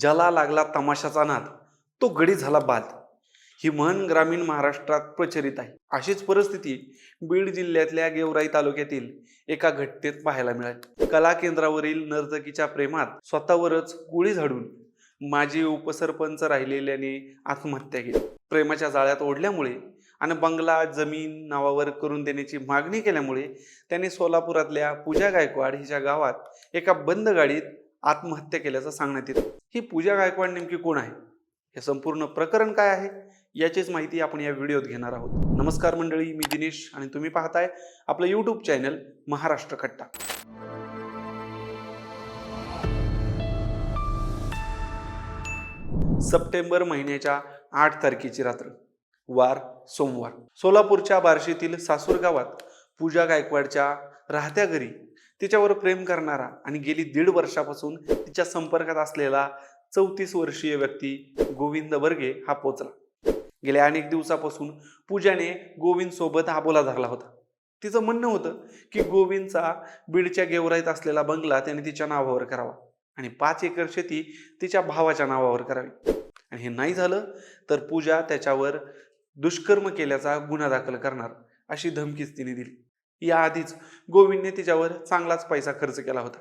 ज्याला लागला तमाशाचा नाद तो गडी झाला बाद. ही म्हण ग्रामीण महाराष्ट्रात प्रचलित आहे. अशीच परिस्थिती बीड जिल्ह्यातल्या गेवराई तालुक्यातील एका घटनेत पाहायला मिळाली. कला केंद्रावरील नर्तकीच्या प्रेमात स्वतःवरच गोळी झाडून माजी उपसरपंच राहिलेल्याने आत्महत्या केली. प्रेमाच्या जाळ्यात ओढल्यामुळे आणि बंगला जमीन नावावर करून देण्याची मागणी केल्यामुळे त्याने सोलापुरातल्या पूजा गायकवाड हिच्या गावात एका बंद गाडीत आत्महत्या केल्याचं सांगण्यात येतं. ही पूजा गायकवाड नेमकी कोण आहे? हे संपूर्ण प्रकरण काय आहे? याचीच माहिती आपण या व्हिडिओत घेणार आहोत. नमस्कार मंडळी मी दिनेश आणि तुम्ही पाहताय आपलं YouTube channel Maharashtra Khatta. September महिन्याच्या आठ तारखेची रात्र वार सोमवार. सोलापूरच्या बार्शीतील सासूर गावात पूजा गायकवाडच्या राहत्या घरी तिच्यावर प्रेम करणारा आणि गेली दीड वर्षापासून तिच्या संपर्कात असलेला चौतीस वर्षीय व्यक्ती गोविंद बर्गे हा पोचला. गेल्या अनेक दिवसापासून पूजाने गोविंद सोबत आबोला धरला होता. तिचं म्हणणं होतं की गोविंदचा बीडच्या गेवराईत असलेला बंगला त्याने तिच्या नावावर करावा आणि पाच एकर शेती तिच्या भावाच्या नावावर करावी. आणि हे नाही झालं तर पूजा त्याच्यावर दुष्कर्म केल्याचा गुन्हा दाखल करणार अशी धमकीच तिने दिली. याआधीच गोविंदने तिच्यावर चांगलाच पैसा खर्च केला होता.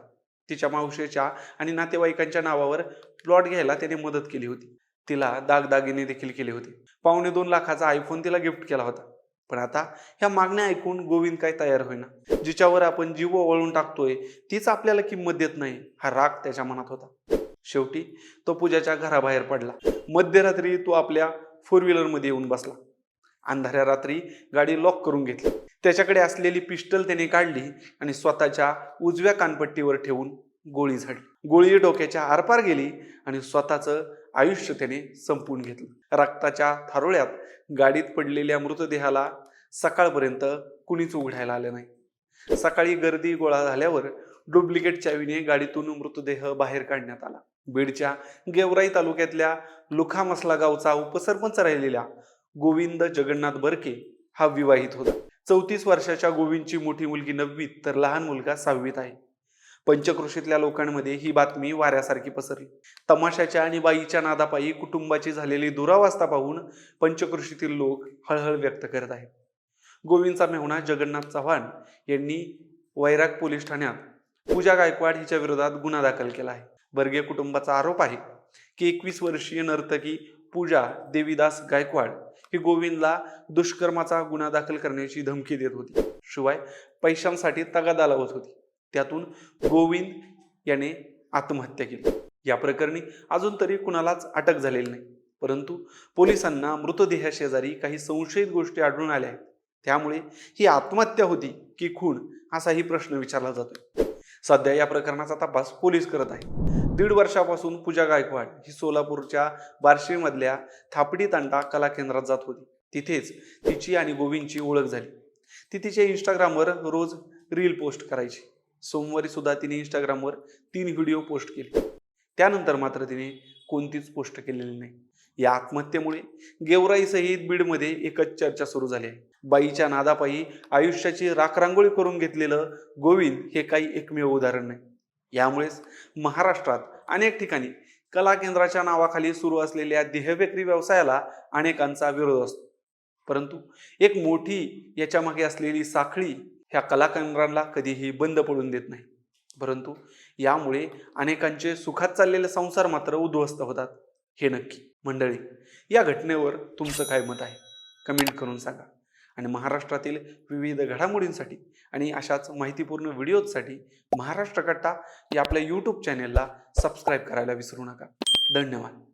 तिच्या मावशीच्या आणि नातेवाईकांच्या नावावर प्लॉट घ्यायला त्याने मदत केली होती. तिला दागदागिने देखील केले होते. पावणे दोन लाखाचा आयफोन तिला गिफ्ट केला होता. पण आता ह्या मागण्या ऐकून गोविंद काय तयार होईना. जिच्यावर आपण जीव वळून टाकतोय तीच आपल्याला किंमत देत नाही हा राग त्याच्या मनात होता. शेवटी तो पूजाच्या घराबाहेर पडला. मध्यरात्री तो आपल्या फोर व्हीलरमध्ये येऊन बसला. अंधाऱ्या रात्री गाडी लॉक करून घेतली. त्याच्याकडे असलेली पिस्टल त्याने काढली आणि स्वतःच्या उजव्या कानपट्टीवर ठेवून गोळी झाडली. गोळी डोक्याच्या आरपार गेली आणि स्वतःचं आयुष्य त्याने संपवून घेतलं. रक्ताच्या थारोळ्यात गाडीत पडलेल्या मृतदेहाला सकाळपर्यंत कुणीच उघडायला आलं नाही. सकाळी गर्दी गोळा झाल्यावर डुप्लिकेट चावीने गाडीतून मृतदेह बाहेर काढण्यात आला. बीडच्या गेवराई तालुक्यातल्या लुखामसला गावचा उपसरपंच राहिलेल्या गोविंद जगन्नाथ बरके हा विवाहित होता. चौतीस वर्षाच्या गोविंदची मोठी मुलगी नववीत तर लहान मुलगा सहावीत आहे. पंचकृषीतल्या लोकांमध्ये ही बातमी वाऱ्यासारखी पसरली. तमाशाच्या आणि बाईच्या नादापायी कुटुंबाची झालेली दुरावस्था पाहून पंचकृषीतील लोक हळहळ व्यक्त करत आहेत. गोविंदचा मेहुणा जगन्नाथ चव्हाण यांनी वैराग पोलीस ठाण्यात पूजा गायकवाड हिच्या विरोधात गुन्हा दाखल केला आहे. बर्गे कुटुंबाचा आरोप आहे की एकवीस वर्षीय नर्तकी पूजा देवीदास गायकवाड ही गोविंदला दुष्कर्माचा गुन्हा दाखल करण्याची धमकी देत होती. शिवाय पैशांसाठी तगादा लावत होती. त्यातून गोविंद याने आत्महत्या केली. या प्रकरणी अजून तरी कुणालाच अटक झालेली नाही. परंतु पोलिसांना मृतदेहाशेजारी काही संशयित गोष्टी आढळून आल्या आहेत. त्यामुळे ही आत्महत्या होती की खून असाही प्रश्न विचारला जातोय. सध्या या प्रकरणाचा तपास पोलीस करत आहे दीड वर्षापासून पूजा गायकवाड ही सोलापूरच्या बार्शीमधल्या थापडी तांडा कला केंद्रात जात होती. तिथेच तिची आणि गोविंदची ओळख झाली. ती तिच्या इंस्टाग्रामवर रोज रील पोस्ट करायची. सोमवारी सुद्धा तिने इंस्टाग्रामवर तीन व्हिडिओ पोस्ट केले. त्यानंतर मात्र तिने कोणतीच पोस्ट केलेली नाही. या आत्महत्येमुळे गेवराईसहित बीडमध्ये एकच चर्चा सुरू झाली. आहे बाईच्या नादापायी आयुष्याची राखरांगोळी करून घेतलेलं गोविंद हे काही एकमेव उदाहरण नाही. यामुळेच महाराष्ट्रात अनेक ठिकाणी कला केंद्राच्या नावाखाली सुरू असलेल्या देहविक्री व्यवसायाला अनेकांचा विरोध असतो. परंतु एक मोठी याच्यामागे असलेली साखळी ह्या कला केंद्रांना कधीही बंद पडून देत नाही. परंतु यामुळे अनेकांचे सुखात चाललेले संसार मात्र उद्ध्वस्त होतात. हे नक्की. मंडळी या घटनेवर तुमचं काय मत आहे? कमेंट करून सांगा. आणि महाराष्ट्रातील विविध घडामोडींसाठी आणि अशाच माहितीपूर्ण व्हिडिओजसाठी महाराष्ट्र कट्टा या आपल्या यूट्यूब चॅनेलला सबस्क्राईब करायला विसरू नका. धन्यवाद.